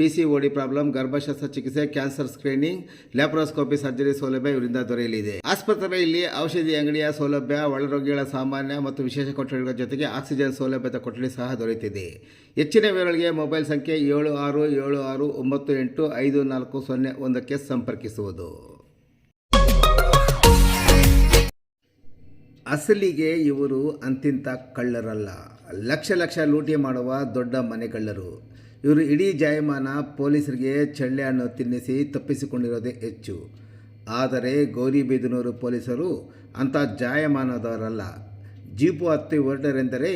P problem ಗರ್ಭಶಸ್ತ್ರ ಚಿಕಿತ್ಸೆ cancer screening laparoscopy surgery ಸೌಲಭ್ಯ ಇವರಿಂದ ದೊರೆಯಲಿದೆ. ಆಸ್ಪತ್ರೆಯಲ್ಲಿ ಔಷಧಿ ಅಂಗಡಿಯ ಸೌಲಭ್ಯ, ಒಳರೋಗಿಗಳ ಸಾಮಾನ್ಯ ಮತ್ತು ವಿಶೇಷ ಕೊಠಡಿಗಳ ಜೊತೆಗೆ ಆಕ್ಸಿಜನ್ ಸೌಲಭ್ಯದ ಕೊಠಡಿ ಸಹ ದೊರೆಯುತ್ತಿದೆ. ಹೆಚ್ಚಿನ ವಿವರಗಳಿಗೆ ಮೊಬೈಲ್ ಸಂಖ್ಯೆ ಏಳು ಆರು ಏಳು ಆರು ಒಂಬತ್ತು ಎಂಟು ಐದು ನಾಲ್ಕು ಸೊನ್ನೆ ಒಂದಕ್ಕೆ ಸಂಪರ್ಕಿಸುವುದು. ಅಸಲಿಗೆ ಇವರು ಅಂತಿಂತ ಕಳ್ಳರಲ್ಲ. ಲಕ್ಷ ಲಕ್ಷ ಲೂಟಿ ಮಾಡುವ ದೊಡ್ಡ ಮನೆಕಳ್ಳರು ಇವರು ಇಡೀ ಜಾಯಮಾನ ಪೊಲೀಸರಿಗೆ ಚಳ್ಳೆ ಹಣ್ಣು ತಿನ್ನಿಸಿ ತಪ್ಪಿಸಿಕೊಂಡಿರೋದೇ ಹೆಚ್ಚು. ಆದರೆ ಗೌರಿಬೇದನೂರು ಪೊಲೀಸರು ಅಂಥ ಜಾಯಮಾನದವರಲ್ಲ. ಜೀಪು ಹತ್ತಿ ಹೊರಟರೆಂದರೆ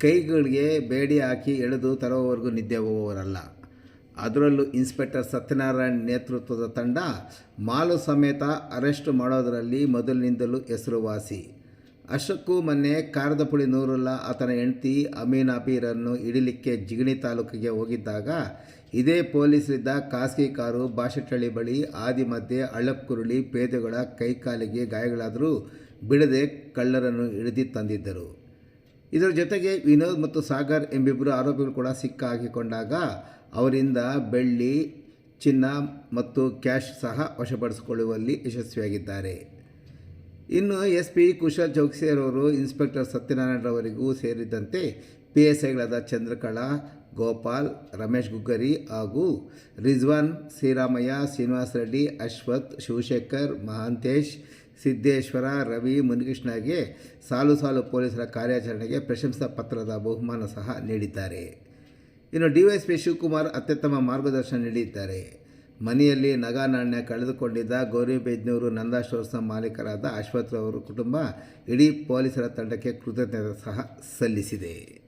ಕೈಗಳಿಗೆ ಬೇಡಿ ಹಾಕಿ ಎಳೆದು ತರೋವರೆಗೂ ನಿದ್ದೆ ಹೋಗುವವರಲ್ಲ ಅದರಲ್ಲೂ ಇನ್ಸ್ಪೆಕ್ಟರ್ ಸತ್ಯನಾರಾಯಣ್ ನೇತೃತ್ವದ ತಂಡ ಮಾಲು ಸಮೇತ ಅರೆಸ್ಟ್ ಮಾಡೋದರಲ್ಲಿ ಮೊದಲಿನಿಂದಲೂ ಹೆಸರುವಾಸಿ. ಅಷ್ಟಕ್ಕೂ ಮೊನ್ನೆ ಕಾರದಪುಳಿ ನೂರುಲ್ಲ, ಆತನ ಹೆಂಡತಿ ಅಮೀನ್ ಅಬೀರನ್ನು ಹಿಡಿಲಿಕ್ಕೆ ಜಿಗಣಿ ತಾಲೂಕಿಗೆ ಹೋಗಿದ್ದಾಗ ಇದೇ ಪೊಲೀಸರಿದ್ದ ಖಾಸಗಿ ಕಾರು ಬಾಶೆಟ್ಟಳ್ಳಿ ಬಳಿ ಆದಿ ಮಧ್ಯೆ ಅಳ್ಳಕ್ಕುರುಳಿ ಪೇದೆಗಳ ಕೈಕಾಲಿಗೆ ಗಾಯಗಳಾದರೂ ಬಿಡದೆ ಕಳ್ಳರನ್ನು ಹಿಡಿದು ತಂದಿದ್ದರು. ಇದರ ಜೊತೆಗೆ ವಿನೋದ್ ಮತ್ತು ಸಾಗರ್ ಎಂಬಿಬ್ಬರು ಆರೋಪಿಗಳು ಕೂಡ ಸಿಕ್ಕ ಹಾಕಿಕೊಂಡಾಗ ಅವರಿಂದ ಬೆಳ್ಳಿ, ಚಿನ್ನ ಮತ್ತು ಕ್ಯಾಶ್ ಸಹ ವಶಪಡಿಸಿಕೊಳ್ಳುವಲ್ಲಿ ಯಶಸ್ವಿಯಾಗಿದ್ದಾರೆ. ಇನ್ನು ಎಸ್ ಪಿ ಕುಶಲ್ ಚೌಕ್ಸಿಯರವರು ಇನ್ಸ್ಪೆಕ್ಟರ್ ಸತ್ಯನಾರಾಯಣರವರಿಗೂ ಸೇರಿದಂತೆ ಪಿ ಎಸ್ ಐಗಳಾದ ಚಂದ್ರಕಲಾ, ಗೋಪಾಲ್, ರಮೇಶ್ ಗುಗ್ಗರಿ ಹಾಗೂ ರಿಜ್ವಾನ್ ಶ್ರೀರಾಮಯ್ಯ ಶ್ರೀನಿವಾಸ ರೆಡ್ಡಿ, ಅಶ್ವಥ್, ಶಿವಶೇಖರ್, ಮಹಾಂತೇಶ್, ಸಿದ್ದೇಶ್ವರ, ರವಿ ಮುನಿಕೃಷ್ಣಗೆ ಸಾಲು ಸಾಲು ಪೊಲೀಸರ ಕಾರ್ಯಾಚರಣೆಗೆ ಪ್ರಶಂಸಾ ಪತ್ರದ ಬಹುಮಾನ ಸಹ ನೀಡಿದ್ದಾರೆ. ಇನ್ನು ಡಿವೈಎಸ್ಪಿ ಶಿವಕುಮಾರ್ ಅತ್ಯುತ್ತಮ ಮಾರ್ಗದರ್ಶನ ನೀಡಿದ್ದಾರೆ. ಮನೆಯಲ್ಲಿ ನಗ ನಾಣ್ಯ ಕಳೆದುಕೊಂಡಿದ್ದ ಗೌರಿಬೇಜ್ನೂರು ನಂದಾ ಮಾಲೀಕರಾದ ಅಶ್ವಥ್ ಅವರ ಕುಟುಂಬ ಇಡೀ ಪೊಲೀಸರ ತಂಡಕ್ಕೆ ಕೃತಜ್ಞತೆ ಸಹ ಸಲ್ಲಿಸಿದೆ.